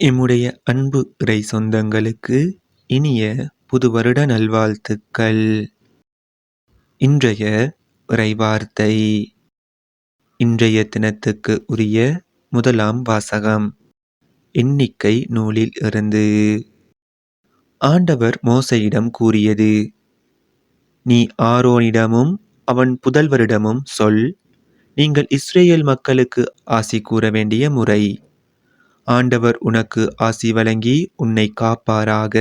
எம்முடைய அன்பு இறை சொந்தங்களுக்கு இனிய புது வருட நல்வாழ்த்துக்கள். இன்றைய இறைவார்த்தை. இன்றைய தினத்துக்கு உரிய முதலாம் வாசகம். எண்ணிக்கை நூலில் இருந்து. ஆண்டவர் மோசையிடம் கூறியது நீ ஆரோனிடமும் அவன் புதல்வரிடமும் சொல். நீங்கள் இஸ்ரேல் மக்களுக்கு ஆசி கூற வேண்டிய முறை. ஆண்டவர் உனக்கு ஆசி வழங்கி உன்னை காப்பாராக.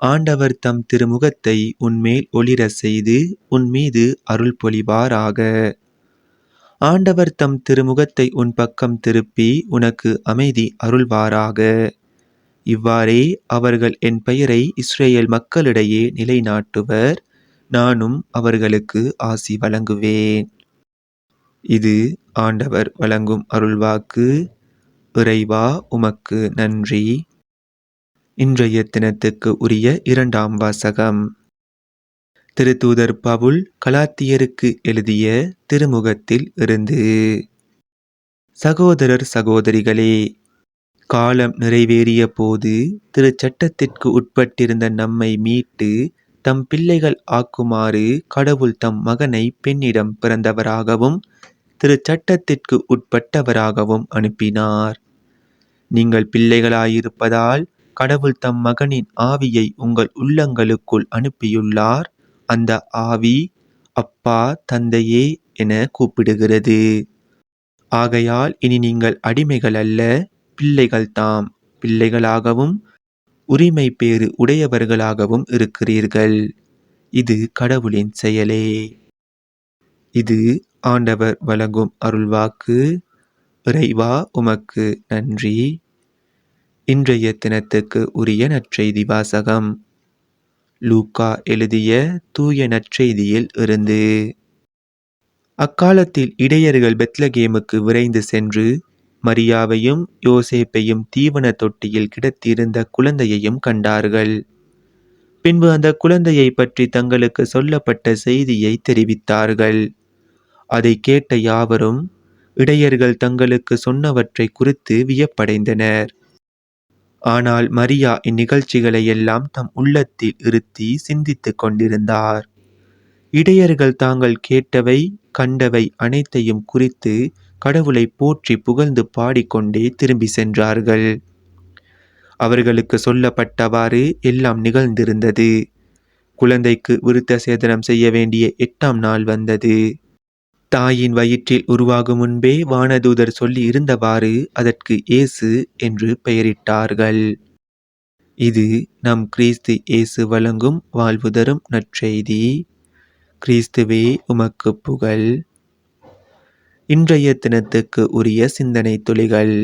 ஆண்டவர் தம் திருமுகத்தை உன்மேல் ஒளிர செய்து உன் மீது அருள் பொழிவாராக. ஆண்டவர் தம் திருமுகத்தை உன் பக்கம் திருப்பி உனக்கு அமைதி அருள்வாராக. இவ்வாறே அவர்கள் என் பெயரை இஸ்ரேல் மக்களிடையே நிலைநாட்டுவர். நானும் அவர்களுக்கு ஆசி வழங்குவேன். இது ஆண்டவர் வழங்கும் அருள்வாக்கு. இறைவா உமக்கு நன்றி. இன்றைய தினத்துக்கு உரிய இரண்டாம் வாசகம். திருத்தூதர் பவுல் கலாத்தியருக்கு எழுதிய திருமுகத்தில் இருந்து சகோதரர் சகோதரிகளே காலம் நிறைவேறிய போது திருச்சட்டத்திற்கு உட்பட்டிருந்த நம்மை மீட்டு தம் பிள்ளைகள் ஆக்குமாறு கடவுள் தம் மகனை பெண்ணிடம் பிறந்தவராகவும் திருச்சட்டத்திற்கு உட்பட்டவராகவும் அனுப்பினார். நீங்கள் பிள்ளைகளாயிருப்பதால் கடவுள் தம் மகனின் ஆவியை உங்கள் உள்ளங்களுக்குள் அனுப்பியுள்ளார். அந்த ஆவி அப்பா தந்தையே என கூப்பிடுகிறது. ஆகையால் இனி நீங்கள் அடிமைகள் அல்ல பிள்ளைகள் தாம். பிள்ளைகளாகவும் உரிமை பேறு உடையவர்களாகவும் இருக்கிறீர்கள். இது கடவுளின் செயலே. இது ஆண்டவர் வழங்கும் அருள்வாக்கு. இறைவா உமக்கு நன்றி. இன்றைய தினத்துக்கு உரிய நற்செய்தி வாசகம். லூக்கா எழுதிய தூய நற்செய்தியில் இருந்து அக்காலத்தில் இடையர்கள் பெத்லகேமுக்கு விரைந்து சென்று மரியாவையும் யோசேப்பையும் தீவன தொட்டியில் கிடத்தியிருந்த குழந்தையையும் கண்டார்கள். பின்பு அந்த குழந்தையை பற்றி தங்களுக்கு சொல்லப்பட்ட செய்தியை தெரிவித்தார்கள். அதை கேட்ட யாவரும் இடையர்கள் தங்களுக்கு சொன்னவற்றை குறித்து வியப்படைந்தனர். ஆனால் மரியா இந்நிகழ்ச்சிகளை எல்லாம் தம் உள்ளத்தில் இருத்தி சிந்தித்துக் கொண்டிருந்தார். இடையர்கள் தாங்கள் கேட்டவை கண்டவை அனைத்தையும் குறித்து கடவுளை போற்றி புகழ்ந்து பாடிக்கொண்டே திரும்பி சென்றார்கள். அவர்களுக்கு சொல்லப்பட்டவாறு எல்லாம் நிகழ்ந்திருந்தது. குழந்தைக்கு விருத்த சேதனம் செய்ய வேண்டிய எட்டாம் நாள் வந்தது. தாயின் வயிற்றில் உருவாகும் முன்பே வானதூதர் சொல்லி இருந்தவாறு அதற்கு இயேசு என்று பெயரிட்டார்கள். இது நம் கிறிஸ்து இயேசு வழங்கும் வாழ்வு தரும் நற்செய்தி. கிறிஸ்துவே உமக்கு புகழ். இன்றைய தினத்துக்கு உரிய சிந்தனை துளிகள்.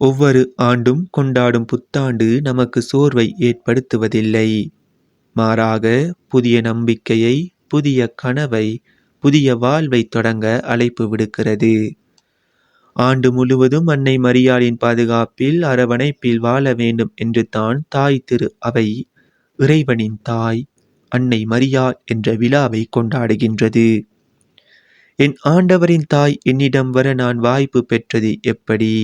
ஒவ்வொரு ஆண்டும் கொண்டாடும் புத்தாண்டு நமக்கு சோர்வை ஏற்படுத்துவதில்லை. மாறாக புதிய நம்பிக்கையை புதிய கனவை புதிய வாழ்வை தொடங்க அழைப்பு விடுக்கிறது. ஆண்டு முழுவதும் அன்னை மரியாளின் பாதுகாப்பில் அரவணைப்பில் வாழ வேண்டும் என்று தான் தாய் திரு அவை இறைவனின் தாய் அன்னை மரியாள் என்ற விழாவை கொண்டாடுகின்றது. என் ஆண்டவரின் தாய் என்னிடம் வர நான் வாய்ப்பு பெற்றது எப்படி?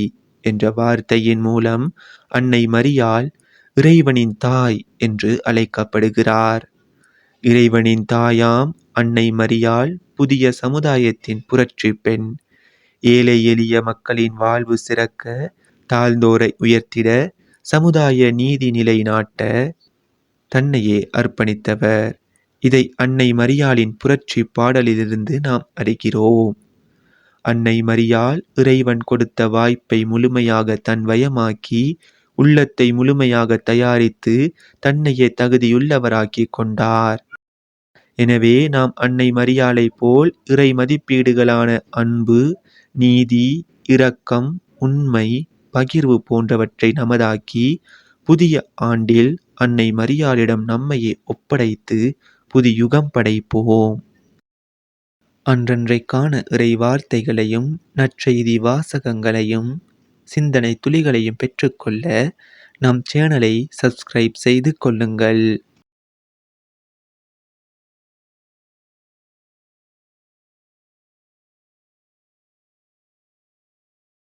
என்ற வார்த்தையின் மூலம் அன்னை மரியாள் இறைவனின் தாய் என்று அழைக்கப்படுகிறார். இறைவனின் தாயாம் அன்னை மரியாள் புதிய சமுதாயத்தின் புரட்சி பெண். ஏழை எளிய மக்களின் வாழ்வு சிறக்க தாழ்ந்தோரை உயர்த்திட சமுதாய நீதி நிலைநாட்ட தன்னையே அர்ப்பணித்தவர். இதை அன்னை மரியாளின் புரட்சி பாடலிலிருந்து நாம் அறிகிறோம். அன்னை மரியாள் இறைவன் கொடுத்த வாய்ப்பை முழுமையாக தன் வயமாக்கி உள்ளத்தை முழுமையாக தயாரித்து தன்னையே தகுதியுள்ளவராக்கி கொண்டார். எனவே நாம் அன்னை மரியாளை போல் இறை மதிப்பீடுகளான அன்பு நீதி இரக்கம் உண்மை பகிர்வு போன்றவற்றை நமதாக்கி புதிய ஆண்டில் அன்னை மரியாளிடம் நம்மையே ஒப்படைத்து புது யுகம் படைப்போம். அன்றன்றைக்கான இறை வார்த்தைகளையும் நற்செய்தி வாசகங்களையும் சிந்தனை துளிகளையும் பெற்றுக்கொள்ள நம் சேனலை சப்ஸ்கிரைப் செய்து கொள்ளுங்கள்.